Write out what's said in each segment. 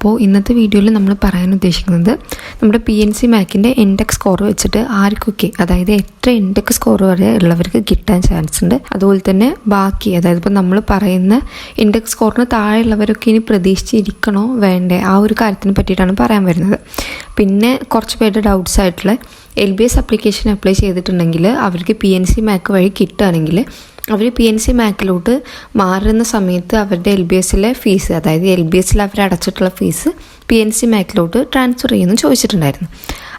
അപ്പോൾ ഇന്നത്തെ വീഡിയോയിൽ നമ്മൾ പറയാൻ ഉദ്ദേശിക്കുന്നത് നമ്മുടെ പി എൻ സി മാക്കിന്റെ ഇൻഡെക്സ് സ്കോർ വെച്ചിട്ട് ആർക്കൊക്കെ അതായത് എത്ര ഇൻഡെക്സ് സ്കോർ വരെ ഉള്ളവർക്ക് കിട്ടാൻ ചാൻസ് ഉണ്ട്. അതുപോലെ തന്നെ ബാക്കി അതായത് ഇപ്പോൾ നമ്മൾ പറയുന്ന ഇൻഡെക്സ് സ്കോറിന് താഴെയുള്ളവരൊക്കെ ഇനി പ്രതീക്ഷിച്ചിരിക്കണോ വേണ്ടേ? ആ ഒരു കാര്യത്തിനെ പറ്റിയിട്ടാണ് പറയാൻ വരുന്നത്. പിന്നെ കുറച്ച് പേരുടെ ഡൗട്ട്സ് ആയിട്ടുള്ള L B S application apply ചെയ്തിട്ടുണ്ടെങ്കിൽ അവർക്ക് പി എൻ സി മാക്ക് വഴി കിട്ടുകയാണെങ്കിൽ അവർ പി എൻ സി മാക്കിലോട്ട് മാറുന്ന സമയത്ത് അവരുടെ എൽ ബി എസിലെ ഫീസ് അതായത് എൽ ബി എസിൽ അവർ അടച്ചിട്ടുള്ള ഫീസ് പി എൻ സി മാക്കിലോട്ട് ട്രാൻസ്ഫർ ചെയ്യുമെന്ന് ചോദിച്ചിട്ടുണ്ടായിരുന്നു.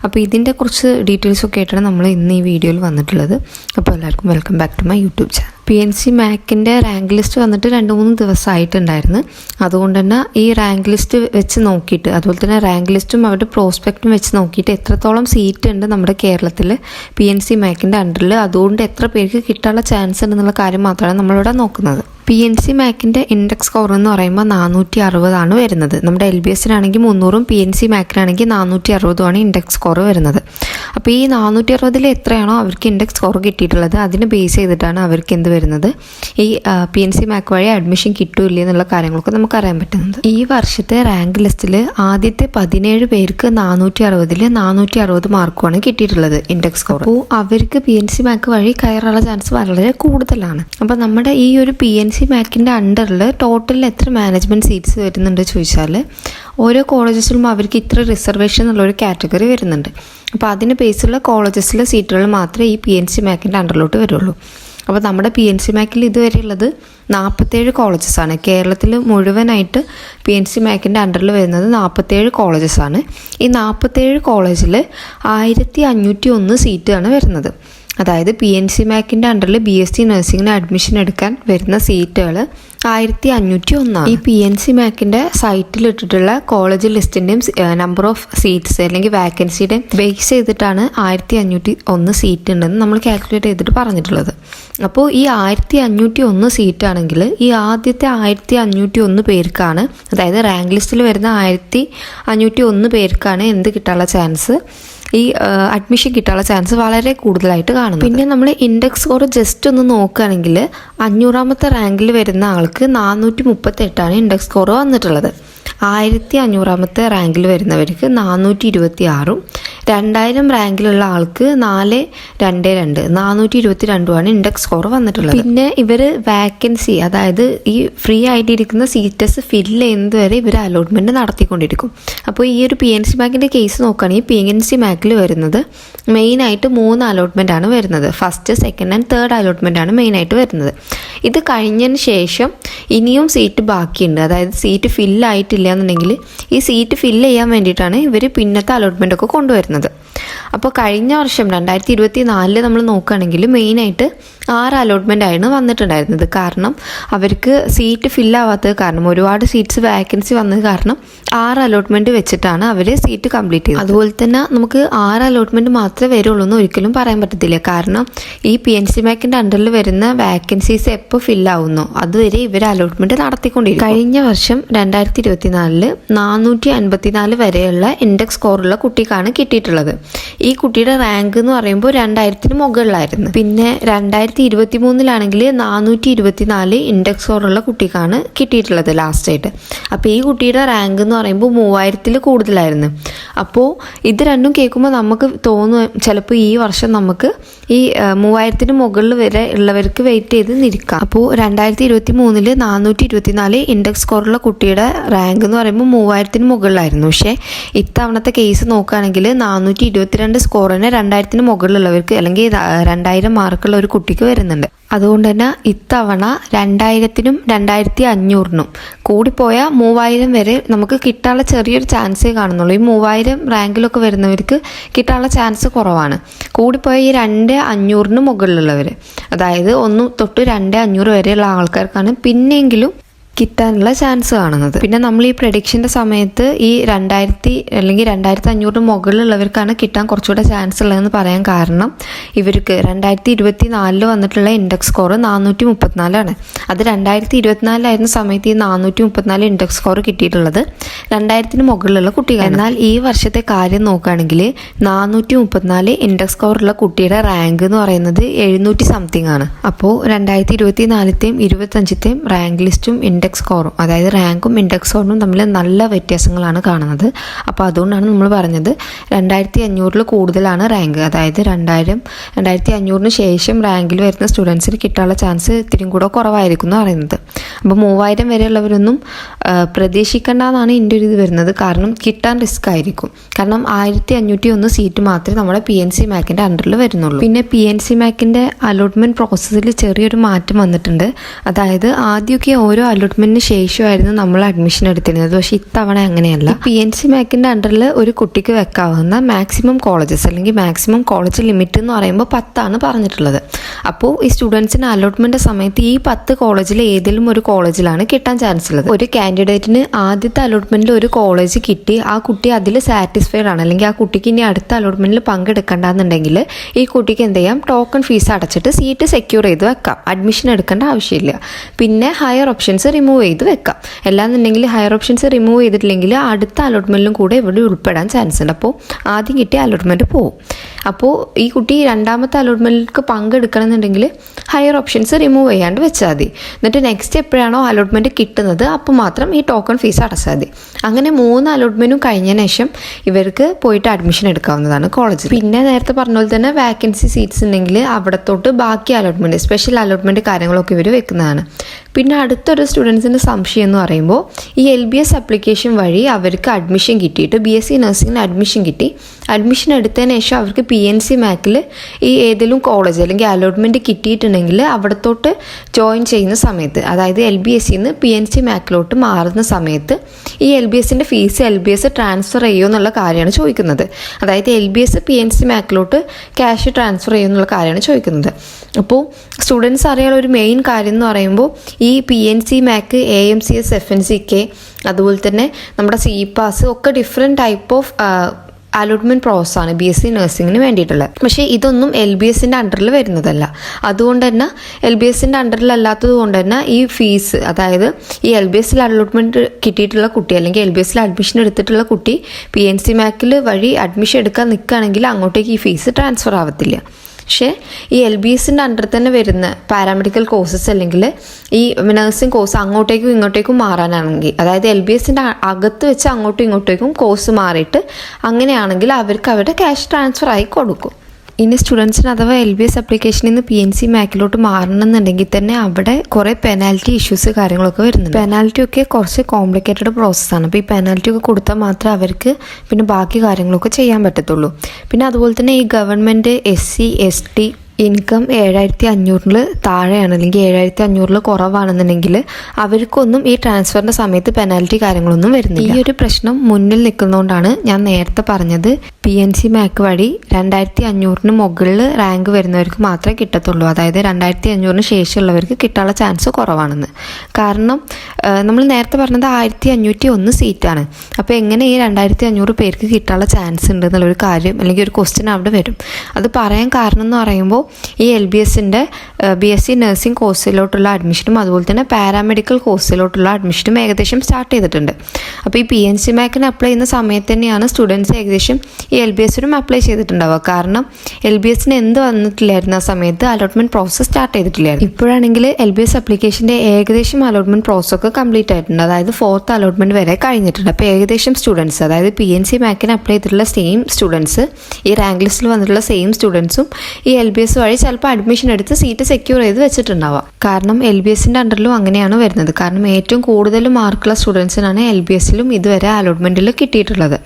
അപ്പോൾ ഇതിന്റെ കുറച്ച് ഡീറ്റെയിൽസ് ഒക്കെ ആയിട്ടാണ് നമ്മൾ ഇന്ന് ഈ വീഡിയോയിൽ വന്നിട്ടുള്ളത്. അപ്പോൾ എല്ലാവർക്കും welcome back to my YouTube channel P N C മാക്കിന്റെ rank list വന്നിട്ട് രണ്ട് മൂന്ന് ദിവസമായിട്ടുണ്ടായിരുന്നു അതുകൊണ്ട് തന്നെ ഈ റാങ്ക് ലിസ്റ്റ് വെച്ച് നോക്കിയിട്ട് അതുപോലെ തന്നെ റാങ്ക് ലിസ്റ്റും അവരുടെ പ്രോസ്പെക്റ്റും വെച്ച് നോക്കിയിട്ട് എത്രത്തോളം സീറ്റ് ഉണ്ട് നമ്മുടെ കേരളത്തിൽ പി എൻ സി മാക്കിന്റെ അണ്ടറിൽ അതുകൊണ്ട് എത്ര പേർക്ക് കിട്ടാനുള്ള ചാൻസ് ഉണ്ടെന്നുള്ള കാര്യം മാത്രമാണ് നമ്മളിവിടെ നോക്കുന്നത്. പി എൻ സി മാക്കിന്റെ ഇൻഡെക്സ് സ്കോർ എന്ന് പറയുമ്പോൾ നാനൂറ്റി അറുപതാണ് വരുന്നത്. നമ്മുടെ എൽ ബി എസിനാണെങ്കിൽ മുന്നൂറും പി എൻ സി മാക്കിനാണെങ്കിൽ നാനൂറ്റി അറുപതുമാണ് ഇൻഡെക്സ് സ്കോർ വരുന്നത്. അപ്പോൾ ഈ നാനൂറ്റി അറുപതിൽ എത്രയാണോ അവർക്ക് ഇൻഡെക്സ് സ്കോർ കിട്ടിയിട്ടുള്ളത് അതിനെ ബേസ് ചെയ്തിട്ടാണ് അവർക്ക് എന്ത് വരുന്നത്? ഈ പി എൻ സി മാക്ക് വഴി അഡ്മിഷൻ കിട്ടൂല്ല എന്നുള്ള കാര്യങ്ങളൊക്കെ നമുക്ക് അറിയാൻ പറ്റുന്നത് ഈ വർഷത്തെ റാങ്ക് ലിസ്റ്റിൽ ആദ്യത്തെ പതിനേഴ് പേർക്ക് നാനൂറ്റി അറുപതിൽ നാനൂറ്റി അറുപത് മാർക്കുമാണ് കിട്ടിയിട്ടുള്ളത് ഇൻഡെക്സ് സ്കോർ അപ്പോൾ അവർക്ക് പി എൻ സി മാക്ക് വഴി കയറാനുള്ള ചാൻസ് വളരെ കൂടുതലാണ്. അപ്പോൾ നമ്മുടെ ഈ ഒരു പി എൻ സി മാക്കിന്റെ അണ്ടറിൽ ടോട്ടലിൽ എത്ര മാനേജ്മെന്റ് സീറ്റ്സ് വരുന്നുണ്ട് ചോദിച്ചാൽ ഓരോ കോളേജസിലും അവർക്ക് ഇത്ര റിസർവേഷൻ എന്നുള്ളൊരു കാറ്റഗറി വരുന്നുണ്ട്. അപ്പോൾ അതിന് ബേസുള്ള കോളേജസിലെ സീറ്റുകൾ മാത്രമേ ഈ പി എൻ സി മാക്കിന്റെ അണ്ടറിലോട്ട് വരുള്ളൂ. അപ്പോൾ നമ്മുടെ പി എൻ സി മാക്കിൽ ഇതുവരെ ഉള്ളത് നാൽപ്പത്തേഴ് കോളേജസാണ് കേരളത്തിൽ മുഴുവനായിട്ട് പി എൻ സി മാക്കിന്റെ അണ്ടറിൽ വരുന്നത് നാൽപ്പത്തേഴ് കോളേജസാണ് ഈ നാൽപ്പത്തേഴ് കോളേജിൽ ആയിരത്തി അഞ്ഞൂറ്റി ഒന്ന് സീറ്റാണ് വരുന്നത്. അതായത് പി എൻ സി മാക്കിന്റെ അണ്ടറിൽ ബി എസ് സി നഴ്സിംഗിന് അഡ്മിഷൻ എടുക്കാൻ വരുന്ന സീറ്റുകൾ ആയിരത്തി അഞ്ഞൂറ്റി ഒന്നാണ് ഈ പി എൻ സി മാക്കിന്റെ സൈറ്റിൽ ഇട്ടിട്ടുള്ള കോളേജ് ലിസ്റ്റിന്റെയും നമ്പർ ഓഫ് സീറ്റ്സ് അല്ലെങ്കിൽ വാക്കൻസിയുടെയും ബേസ് ചെയ്തിട്ടാണ് ആയിരത്തി അഞ്ഞൂറ്റി ഒന്ന് സീറ്റ് ഉണ്ടെന്ന് നമ്മൾ കാൽക്കുലേറ്റ് ചെയ്തിട്ട് പറഞ്ഞിട്ടുള്ളത്. അപ്പോൾ ഈ ആയിരത്തി അഞ്ഞൂറ്റി ഒന്ന് സീറ്റ് ആണെങ്കിൽ ഈ ആദ്യത്തെ ആയിരത്തി അഞ്ഞൂറ്റി ഒന്ന് പേർക്കാണ് അതായത് റാങ്ക് ലിസ്റ്റിൽ വരുന്ന ആയിരത്തി അഞ്ഞൂറ്റി ഒന്ന് പേർക്കാണ് എന്ത് കിട്ടാനുള്ള ചാൻസ് ഈ അഡ്മിഷൻ കിട്ടാനുള്ള ചാൻസ് വളരെ കൂടുതലായിട്ട് കാണുന്നു പിന്നെ നമ്മൾ ഇൻഡെക്സ് സ്കോർ ജസ്റ്റ് ഒന്ന് നോക്കുകയാണെങ്കിൽ അഞ്ഞൂറാമത്തെ റാങ്കിൽ വരുന്ന ആൾക്ക് നാനൂറ്റി മുപ്പത്തെട്ടാണ് ഇൻഡെക്സ് സ്കോർ വന്നിട്ടുള്ളത്. ആയിരത്തി അഞ്ഞൂറാമത്തെ റാങ്കിൽ വരുന്നവർക്ക് നാനൂറ്റി ഇരുപത്തി ആറും രണ്ടായിരം റാങ്കിലുള്ള ആൾക്ക് നാല് രണ്ട് രണ്ട്. നാനൂറ്റി ഇരുപത്തി രണ്ടുമാണ് ഇൻഡെക്സ് സ്കോർ വന്നിട്ടുള്ളത്. പിന്നെ ഇവർ വാക്കൻസി അതായത് ഈ ഫ്രീ ആയിട്ടിരിക്കുന്ന സീറ്റസ് ഫിൽ ചെയ്യുന്നത് വരെ ഇവർ അലോട്ട്മെന്റ് നടത്തിക്കൊണ്ടിരിക്കും. അപ്പോൾ ഈ ഒരു പി എൻ സി ബാങ്കിന്റെ കേസ് നോക്കുകയാണെങ്കിൽ പി എൻ സി ബാങ്കിൽ വരുന്നത് മെയിനായിട്ട് മൂന്ന് അലോട്ട്മെന്റ് ആണ് വരുന്നത്. First second and third allotment ആണ് മെയിനായിട്ട് വരുന്നത്. ഇത് കഴിഞ്ഞതിന് ശേഷം ഇനിയും സീറ്റ് ബാക്കിയുണ്ട്. അതായത് സീറ്റ് ഫില്ലായിട്ടില്ല എന്നുണ്ടെങ്കിൽ ഈ സീറ്റ് ഫില്ല് ചെയ്യാൻ വേണ്ടിയിട്ടാണ് ഇവർ പിന്നത്തെ അലോട്ട്മെന്റ് ഒക്കെ കൊണ്ടുവരുന്നത്. അപ്പോൾ കഴിഞ്ഞ വർഷം രണ്ടായിരത്തി ഇരുപത്തി നാലിൽ നമ്മൾ നോക്കുകയാണെങ്കിൽ മെയിനായിട്ട് ആറ് അലോട്ട്മെന്റ് ആയിരുന്നു വന്നിട്ടുണ്ടായിരുന്നത്. കാരണം അവർക്ക് സീറ്റ് ഫില്ലാവാത്തത് കാരണം ഒരുപാട് സീറ്റ്സ് വാക്കൻസി വന്നത് കാരണം ആറ് അലോട്ട്മെന്റ് വെച്ചിട്ടാണ് അവർ സീറ്റ് കംപ്ലീറ്റ് ചെയ്തത്. അതുപോലെ തന്നെ നമുക്ക് ആറ് അലോട്ട്മെന്റ് മാത്രമേ വരുള്ളൂ എന്ന് ഒരിക്കലും പറയാൻ പറ്റത്തില്ല. കാരണം ഈ പി എൻ സി മാക്കിന്റെ അണ്ടറിൽ വരുന്ന വാക്കൻസീസ് എപ്പോൾ ഫില്ലാവുന്നോ അതുവരെ ഇവർ അലോട്ട്മെന്റ് നടത്തിക്കൊണ്ടിരിക്കും കഴിഞ്ഞ വർഷം രണ്ടായിരത്തി ഇരുപത്തി നാലിൽ നാനൂറ്റി അൻപത്തിനാല് വരെയുള്ള ഇൻഡെക്സ് സ്കോറുള്ള കുട്ടിക്കാണ് കിട്ടിയിട്ടുള്ളത്. ഈ കുട്ടിയുടെ റാങ്ക് എന്ന് പറയുമ്പോൾ രണ്ടായിരത്തിന് മുകളിലായിരുന്നു. പിന്നെ രണ്ടായിരത്തി ഇരുപത്തി മൂന്നിലാണെങ്കിൽ നാനൂറ്റി ഇരുപത്തിനാല് ഇൻഡെക്സ് സ്കോറുള്ള കുട്ടിക്കാണ് കിട്ടിയിട്ടുള്ളത് ലാസ്റ്റ് ആയിട്ട്. അപ്പോൾ ഈ കുട്ടിയുടെ റാങ്ക് എന്ന് പറയുമ്പോൾ മൂവായിരത്തിൽ കൂടുതലായിരുന്നു. അപ്പോൾ ഇത് രണ്ടും കേൾക്കുമ്പോൾ നമുക്ക് തോന്നും ചിലപ്പോൾ ഈ വർഷം നമുക്ക് ഈ മൂവായിരത്തിന് മുകളിൽ വരെ ഉള്ളവർക്ക് വെയിറ്റ് ചെയ്ത് നിൽക്കാം. അപ്പോൾ രണ്ടായിരത്തി ഇരുപത്തി മൂന്നിൽ നാനൂറ്റി ഇരുപത്തിനാല് ഇൻഡെക്സ് സ്കോറുള്ള കുട്ടിയുടെ റാങ്ക് എന്ന് പറയുമ്പോൾ മൂവായിരത്തിന് മുകളിലായിരുന്നു. പക്ഷേ ഇത്തവണത്തെ കേസ് നോക്കുകയാണെങ്കിൽ നാനൂറ്റി ഇരുപത്തിരണ്ട് സ്കോറിന് രണ്ടായിരത്തിന് മുകളിലുള്ളവർക്ക് അല്ലെങ്കിൽ രണ്ടായിരം മാർക്കുള്ള ഒരു കുട്ടിക്ക് വരുന്നുണ്ട്. അതുകൊണ്ട് തന്നെ ഇത്തവണ രണ്ടായിരത്തിനും രണ്ടായിരത്തി അഞ്ഞൂറിനും കൂടിപ്പോയാൽ മൂവായിരം വരെ നമുക്ക് കിട്ടാനുള്ള ചെറിയൊരു ചാൻസേ കാണുന്നുള്ളൂ. ഈ മൂവായിരം റാങ്കിലൊക്കെ വരുന്നവർക്ക് കിട്ടാനുള്ള ചാൻസ് കുറവാണ്. കൂടിപ്പോയ ഈ രണ്ട് അഞ്ഞൂറിന് മുകളിലുള്ളവർ അതായത് ഒന്ന് തൊട്ട് രണ്ട് അഞ്ഞൂറ് വരെയുള്ള ആൾക്കാർക്കാണ്. പിന്നെങ്കിലും കിട്ടാനുള്ള ചാൻസ് കാണുന്നത്. പിന്നെ നമ്മൾ ഈ പ്രഡിക്ഷന്റെ സമയത്ത് ഈ രണ്ടായിരത്തി അല്ലെങ്കിൽ രണ്ടായിരത്തി അഞ്ഞൂറിന് മുകളിലുള്ളവർക്കാണ് കിട്ടാൻ കുറച്ചുകൂടെ ചാൻസ് ഉള്ളതെന്ന് പറയാൻ കാരണം ഇവർക്ക് രണ്ടായിരത്തി ഇരുപത്തി നാലിൽ വന്നിട്ടുള്ള ഇൻഡെക്സ് സ്കോർ നാനൂറ്റി മുപ്പത്തിനാലാണ് അത് രണ്ടായിരത്തി ഇരുപത്തിനാലിലായിരുന്ന സമയത്ത് ഈ നാനൂറ്റി മുപ്പത്തിനാല് ഇൻഡെക്സ് സ്കോർ കിട്ടിയിട്ടുള്ളത് രണ്ടായിരത്തിന് മുകളിലുള്ള കുട്ടികൾ എന്നാൽ ഈ വർഷത്തെ കാര്യം നോക്കുകയാണെങ്കിൽ നാനൂറ്റി മുപ്പത്തിനാല് ഇൻഡെക്സ് സ്കോറുള്ള കുട്ടിയുടെ റാങ്ക് എന്ന് പറയുന്നത് എഴുന്നൂറ്റി സംതിങ് ആണ്. അപ്പോൾ രണ്ടായിരത്തി ഇരുപത്തി നാലത്തെയും ഇരുപത്തഞ്ചത്തെയും റാങ്ക് ലിസ്റ്റും ഇൻഡെക്സ് ഇൻഡെക്സ് സ്കോറും അതായത് റാങ്കും ഇൻഡെക്സ് സ്കോറും തമ്മിൽ നല്ല വ്യത്യാസങ്ങളാണ് കാണുന്നത്. അപ്പോൾ അതുകൊണ്ടാണ് നമ്മൾ പറഞ്ഞത് രണ്ടായിരത്തി അഞ്ഞൂറിൽ കൂടുതലാണ് റാങ്ക് അതായത് രണ്ടായിരം രണ്ടായിരത്തി അഞ്ഞൂറിന് ശേഷം റാങ്കിൽ വരുന്ന സ്റ്റുഡൻസിന് കിട്ടാനുള്ള ചാൻസ് ഇത്തിരി കൂടെ കുറവായിരിക്കും എന്ന് പറയുന്നത്. അപ്പോൾ മൂവായിരം വരെയുള്ളവരൊന്നും പ്രതീക്ഷിക്കേണ്ട പ്രതീക്ഷിക്കേണ്ടെന്നാണ് എന്റെ ഒരു ഇത് വരുന്നത്. കാരണം കിട്ടാൻ റിസ്ക് ആയിരിക്കും. കാരണം ആയിരത്തി അഞ്ഞൂറ്റി ഒന്ന് സീറ്റ് മാത്രമേ നമ്മുടെ പി എൻ സി മാക്കിന്റെ അണ്ടറിൽ വരുന്നുള്ളൂ. പിന്നെ പി എൻ സി മാക്കിന്റെ അലോട്ട്മെന്റ് പ്രോസസ്സിൽ ചെറിയൊരു മാറ്റം വന്നിട്ടുണ്ട്. അതായത് ആദ്യമൊക്കെ ഓരോ അലോട്ട്മെന്റിന് ശേഷമായിരുന്നു നമ്മൾ അഡ്മിഷൻ എടുത്തിരുന്നത്. പക്ഷേ ഇത്തവണ അങ്ങനെയല്ല. പി എൻ സി മാക്കിന്റെ അണ്ടറിൽ ഒരു കുട്ടിക്ക് വെക്കാവുന്ന മാക്സിമം കോളേജസ് അല്ലെങ്കിൽ മാക്സിമം കോളേജ് ലിമിറ്റ് എന്ന് പറയുമ്പോൾ പത്താണ് പറഞ്ഞിട്ടുള്ളത്. അപ്പോൾ ഈ സ്റ്റുഡൻസിന് അലോട്ട്മെന്റ് സമയത്ത് ഈ പത്ത് കോളേജിൽ ഏതെങ്കിലും ഒരു കോളേജിലാണ് കിട്ടാൻ ചാൻസ് ഉള്ളത്. ഒരു കാൻഡിഡേറ്റിന് ആദ്യത്തെ അലോട്ട്മെന്റിൽ ഒരു കോളേജ് കിട്ടി ആ കുട്ടി അതിൽ സാറ്റിസ്ഫൈഡ് ആണ്. അല്ലെങ്കിൽ ആ കുട്ടിക്ക് ഇനി അടുത്ത അലോട്ട്മെന്റിൽ പങ്കെടുക്കണ്ടെന്നുണ്ടെങ്കിൽ ഈ കുട്ടിക്ക് എന്ത് ചെയ്യാം? ടോക്കൺ ഫീസ് അടച്ചിട്ട് സീറ്റ് സെക്യൂർ ചെയ്ത് വെക്കാം. അഡ്മിഷൻ എടുക്കേണ്ട ആവശ്യമില്ല. പിന്നെ ഹയർ ഓപ്ഷൻസ് റിമൂവ് ചെയ്ത് വെക്കാം. അല്ലാന്നുണ്ടെങ്കിൽ ഹയർ ഓപ്ഷൻസ് റിമൂവ് ചെയ്തിട്ടില്ലെങ്കിൽ അടുത്ത അലോട്ട്മെന്റിലും കൂടെ ഇവിടെ ഉൾപ്പെടാൻ ചാൻസ് ഉണ്ട്. അപ്പോൾ ആദ്യം കിട്ടിയ അലോട്ട്മെന്റ് പോകും അപ്പോൾ ഈ കുട്ടി രണ്ടാമത്തെ അലോട്ട്മെന്റിലേക്ക് പങ്കെടുക്കണമെന്നുണ്ടെങ്കിൽ ഹയർ ഓപ്ഷൻസ് റിമൂവ് ചെയ്യാണ്ട് വെച്ചാൽ മതി. എന്നിട്ട് നെക്സ്റ്റ് എപ്പോഴാണോ അലോട്ട്മെന്റ് കിട്ടുന്നത് അപ്പോൾ മാത്രം ഈ ടോക്കൺ ഫീസ് അടച്ചാൽ മതി. അങ്ങനെ മൂന്ന് അലോട്ട്മെന്റും കഴിഞ്ഞതിന് ശേഷം ഇവർക്ക് പോയിട്ട് അഡ്മിഷൻ എടുക്കാവുന്നതാണ് കോളേജിൽ പിന്നെ നേരത്തെ പറഞ്ഞ പോലെ തന്നെ വാക്കൻസി സീറ്റ്സ് ഉണ്ടെങ്കിൽ അവിടത്തോട്ട് ബാക്കി അലോട്ട്മെന്റ് സ്പെഷ്യൽ അലോട്ട്മെന്റ് കാര്യങ്ങളൊക്കെ ഇവർ വെക്കുന്നതാണ്. പിന്നെ അടുത്തൊരു സ്റ്റുഡൻസിന്റെ സംശയം എന്ന് പറയുമ്പോൾ ഈ എൽ ബി എസ് അപ്ലിക്കേഷൻ വഴി അവർക്ക് അഡ്മിഷൻ കിട്ടിയിട്ട് ബി എസ് സി നഴ്സിംഗിന് അഡ്മിഷൻ കിട്ടി. അഡ്മിഷൻ എടുത്തതിന് ശേഷം അവർക്ക് പി എൻ സി മാക്കിൽ ഈ ഏതെങ്കിലും കോളേജ് അല്ലെങ്കിൽ അലോട്ട്മെന്റ് കിട്ടിയിട്ടുണ്ടെങ്കിൽ അവിടത്തോട്ട് ജോയിൻ ചെയ്യുന്ന സമയത്ത് അതായത് എൽ ബി എസ് സിന്ന് പി എൻ സി മാക്കിലോട്ട് മാറുന്ന സമയത്ത് ഈ എൽ ബി എസിന്റെ fees L B S transfer ചെയ്യുമോ എന്നുള്ള കാര്യമാണ് ചോദിക്കുന്നത്. അതായത് L B S P N C മാക്കിലോട്ട് cash transfer ചെയ്യുമോ എന്നുള്ള കാര്യമാണ് ചോദിക്കുന്നത്. അപ്പോൾ സ്റ്റുഡൻസ് അറിയാനുള്ള ഒരു മെയിൻ കാര്യം എന്ന് പറയുമ്പോൾ ഈ P N C MAK A M C S F N C K അതുപോലെ തന്നെ നമ്മുടെ സി പാസ് ഒക്കെ ഡിഫറെന്റ് ടൈപ്പ് ഓഫ് അലോട്ട്മെന്റ് പ്രോസസ്സാണ് ബി എസ് സി നഴ്സിംഗിന് വേണ്ടിയിട്ടുള്ളത്. പക്ഷേ ഇതൊന്നും എൽ ബി എസിന്റെ അണ്ടറിൽ വരുന്നതല്ല. അതുകൊണ്ട് തന്നെ എൽ ബി എസിന്റെ അണ്ടറിൽ അല്ലാത്തത് കൊണ്ട് തന്നെ ഈ ഫീസ് അതായത് ഈ എൽ ബി എസിൽ അലോട്ട്മെന്റ് കിട്ടിയിട്ടുള്ള കുട്ടി അല്ലെങ്കിൽ എൽ ബി എസിൽ അഡ്മിഷൻ എടുത്തിട്ടുള്ള കുട്ടി പി എൻ സി മാക്കിൽ വഴി അഡ്മിഷൻ എടുക്കാൻ നിൽക്കുകയാണെങ്കിൽ അങ്ങോട്ടേക്ക് ഈ ഫീസ് ട്രാൻസ്ഫർ ആവത്തില്ല. പക്ഷേ ഈ എൽ ബി എസിന്റെ അണ്ടർ തന്നെ വരുന്ന പാരാമെഡിക്കൽ കോഴ്സസ് അല്ലെങ്കിൽ ഈ നഴ്സിംഗ് കോഴ്സ് അങ്ങോട്ടേക്കും ഇങ്ങോട്ടേക്കും മാറാനാണെങ്കിൽ അതായത് എൽ ബി എസിന്റെ അകത്ത് വെച്ച് അങ്ങോട്ടും ഇങ്ങോട്ടേക്കും കോഴ്സ് മാറിയിട്ട് അങ്ങനെയാണെങ്കിൽ അവർക്ക് അവരുടെ ക്യാഷ് ട്രാൻസ്ഫർ ആയി കൊടുക്കും. ഇനി സ്റ്റുഡൻസിന് അഥവാ എൽ ബി എസ് അപ്ലിക്കേഷനിൽ നിന്ന് പി എൻ സി മാക്കിലോട്ട് മാറണമെന്നുണ്ടെങ്കിൽ തന്നെ അവിടെ കുറേ പെനാൽറ്റി ഇഷ്യൂസ് കാര്യങ്ങളൊക്കെ വരുന്നുണ്ട്. പെനാൽറ്റി ഒക്കെ കുറച്ച് കോംപ്ലിക്കേറ്റഡ് പ്രോസസ്സാണ് അപ്പോൾ ഈ പെനാൽറ്റി ഒക്കെ കൊടുത്താൽ മാത്രമേ അവർക്ക് പിന്നെ ബാക്കി കാര്യങ്ങളൊക്കെ ചെയ്യാൻ പറ്റത്തുള്ളൂ. പിന്നെ അതുപോലെ തന്നെ ഈ government S C S T income ഏഴായിരത്തി അഞ്ഞൂറിൽ താഴെയാണ് അല്ലെങ്കിൽ ഏഴായിരത്തി അഞ്ഞൂറിൽ കുറവാണെന്നുണ്ടെങ്കിൽ അവർക്കൊന്നും ഈ ട്രാൻസ്ഫറിന്റെ സമയത്ത് പെനാൽറ്റി കാര്യങ്ങളൊന്നും വരുന്നില്ല. ഈ ഒരു പ്രശ്നം മുന്നിൽ നിൽക്കുന്നതുകൊണ്ടാണ് ഞാൻ നേരത്തെ പറഞ്ഞത്. പി എൻ സി മാക്ക് വഴി രണ്ടായിരത്തി അഞ്ഞൂറിന് മുകളിൽ റാങ്ക് വരുന്നവർക്ക് മാത്രമേ കിട്ടത്തുള്ളൂ. അതായത് രണ്ടായിരത്തി അഞ്ഞൂറിന് ശേഷമുള്ളവർക്ക് കിട്ടാനുള്ള ചാൻസ് കുറവാണെന്ന്. കാരണം നമ്മൾ നേരത്തെ പറഞ്ഞത് ആയിരത്തി അഞ്ഞൂറ്റി ഒന്ന് സീറ്റാണ്. അപ്പോൾ എങ്ങനെ ഈ രണ്ടായിരത്തി അഞ്ഞൂറ് പേർക്ക് കിട്ടാനുള്ള ചാൻസ് ഉണ്ട് എന്നുള്ളൊരു കാര്യം അല്ലെങ്കിൽ ഒരു ക്വസ്റ്റ്യൻ അവിടെ വരും. അത് പറയാൻ കാരണം എന്ന് പറയുമ്പോൾ ഈ എൽ ബി എസിന്റെ ബി എസ് സി നഴ്സിംഗ് കോഴ്സിലോട്ടുള്ള അഡ്മിഷനും അതുപോലെ തന്നെ പാരാമെഡിക്കൽ കോഴ്സിലോട്ടുള്ള അഡ്മിഷനും ഏകദേശം സ്റ്റാർട്ട് ചെയ്തിട്ടുണ്ട്. അപ്പോൾ ഈ പി എൻ സി മാക്കിന് അപ്ലൈ ചെയ്യുന്ന സമയത്ത് തന്നെയാണ് സ്റ്റുഡൻസ് ഏകദേശം ഈ എൽ ബി എസിനും അപ്ലൈ ചെയ്തിട്ടുണ്ടാവുക. കാരണം എൽ ബി എസിന് എന്ത് വന്നിട്ടില്ലായിരുന്നു ആ സമയത്ത് അലോട്ട്മെന്റ് പ്രോസസ്സ് സ്റ്റാർട്ട് ചെയ്തിട്ടില്ലായിരുന്നു. ഇപ്പോഴാണെങ്കിൽ എൽ ബി എസ് അപ്ലിക്കേഷന്റെ ഏകദേശം അലോട്ട്മെന്റ് പ്രോസസ്സൊക്കെ കംപ്ലീറ്റ് ആയിട്ടുണ്ട്. അതായത് ഫോർത്ത് അലോട്ട്മെന്റ് വരെ കഴിഞ്ഞിട്ടുണ്ട്. അപ്പോൾ ഏകദേശം സ്റ്റുഡൻസ് അതായത് പി എൻ സി മാക്കിന് അപ്ലൈ ചെയ്തിട്ടുള്ള സെയിം സ്റ്റുഡൻസ് ഈ റാങ്ക് ലിസ്റ്റിൽ വന്നിട്ടുള്ള സെയിം സ്റ്റുഡൻസും ഈ എൽ ബി എസ് വഴി ചിലപ്പോൾ അഡ്മിഷൻ എടുത്ത് സീറ്റ് സെക്യൂർ ചെയ്ത് വെച്ചിട്ടുണ്ടാവാം. കാരണം എൽ ബി എസിന്റെ അണ്ടറിലും അങ്ങനെയാണ് വരുന്നത്. കാരണം ഏറ്റവും കൂടുതൽ മാർക്കുള്ള സ്റ്റുഡൻസിനാണ് എൽ ബി എസിലും ഇതുവരെ അലോട്ട്മെന്റിൽ കിട്ടിയിട്ടുള്ളത്.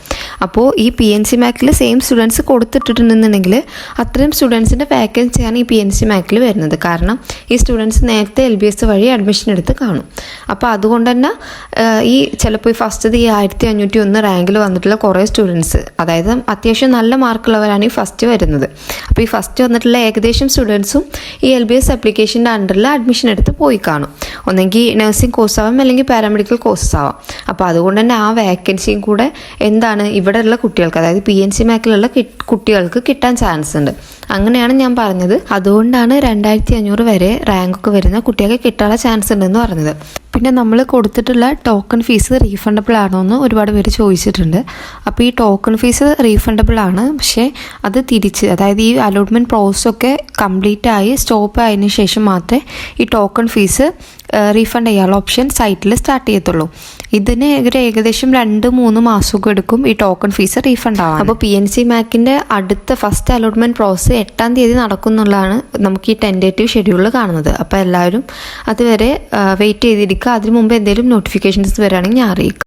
അപ്പോൾ ഈ പി എൻ സി മാക്കിൽ സെയിം സ്റ്റുഡൻസ് കൊടുത്തിട്ടുണ്ടെന്നുണ്ടെങ്കിൽ അത്രയും സ്റ്റുഡൻസിന്റെ വാക്കൻസിയാണ് ഈ പി എൻ സി മാക്കിൽ വരുന്നത്. കാരണം ഈ സ്റ്റുഡൻസ് നേരത്തെ എൽ ബി എസ് വഴി അഡ്മിഷൻ എടുത്ത് കാണും. അപ്പോൾ അതുകൊണ്ട് തന്നെ ഈ ചിലപ്പോൾ ഈ ഫസ്റ്റ് ഈ ആയിരത്തി അഞ്ഞൂറ്റി ഒന്ന് റാങ്കിൽ വന്നിട്ടുള്ള കുറേ സ്റ്റുഡൻസ് അതായത് അത്യാവശ്യം നല്ല മാർക്കുള്ളവരാണ് ഈ ഫസ്റ്റ് വരുന്നത്. അപ്പോൾ ഈ ഫസ്റ്റ് വന്നിട്ടുള്ള ഏകദേശം സ്റ്റുഡൻസും ഈ എൽ ബി എസ് അപ്ലിക്കേഷന്റെ അണ്ടറിൽ അഡ്മിഷൻ എടുത്ത് പോയി കാണും. ഒന്നെങ്കിൽ നഴ്സിംഗ് കോഴ്സ് ആവാം അല്ലെങ്കിൽ പാരാമെഡിക്കൽ കോഴ്സസ് ആവാം. അപ്പോൾ അതുകൊണ്ട് തന്നെ ആ വേക്കൻസിയും കൂടെ എന്താണ് ഇവിടെയുള്ള കുട്ടികൾക്ക് അതായത് പി എൻ സി മാക്കിലുള്ള കുട്ടികൾക്ക് കിട്ടാൻ ചാൻസ് ഉണ്ട്. അങ്ങനെയാണ് ഞാൻ പറഞ്ഞത്. അതുകൊണ്ടാണ് രണ്ടായിരത്തി അഞ്ഞൂറ് വരെ റാങ്കൊക്കെ വരുന്ന കുട്ടികൾക്ക് കിട്ടാനുള്ള ചാൻസ് ഉണ്ടെന്ന് പറഞ്ഞത്. പിന്നെ നമ്മൾ കൊടുത്തിട്ടുള്ള ടോക്കൺ ഫീസ് റീഫണ്ടബിൾ ആണോ എന്ന് ഒരുപാട് പേര് ചോദിച്ചിട്ടുണ്ട്. അപ്പോൾ ഈ ടോക്കൺ ഫീസ് റീഫണ്ടബിൾ ആണ്. പക്ഷേ അത് തിരിച്ച് അതായത് ഈ അലോട്ട്മെന്റ് പ്രോസസ്സൊക്കെ കംപ്ലീറ്റ് ആയി സ്റ്റോപ്പ് ആയതിന് ശേഷം മാത്രമേ ഈ ടോക്കൺ ഫീസ് റീഫണ്ട് ചെയ്യാനുള്ള ഓപ്ഷൻ സൈറ്റിൽ സ്റ്റാർട്ട് ചെയ്യത്തുള്ളൂ. ഇതിന് ഒരു ഏകദേശം രണ്ട് മൂന്ന് മാസമൊക്കെ എടുക്കും ഈ ടോക്കൺ ഫീസ് റീഫണ്ട് ആവാൻ. അപ്പോൾ പി എൻ സി മാക്കിന്റെ അടുത്ത ഫസ്റ്റ് അലോട്ട്മെന്റ് പ്രോസസ്സ് എട്ടാം തീയതി നടക്കുന്നുള്ളതാണ് നമുക്ക് ഈ ടെൻഡേറ്റീവ് ഷെഡ്യൂളിൽ കാണുന്നത്. അപ്പോൾ എല്ലാവരും അതുവരെ വെയിറ്റ് ചെയ്തിരിക്കുക. അതിനു മുമ്പ് എന്തെങ്കിലും നോട്ടിഫിക്കേഷൻസ് വരികയാണെങ്കിൽ ഞാൻ അറിയിക്കാം.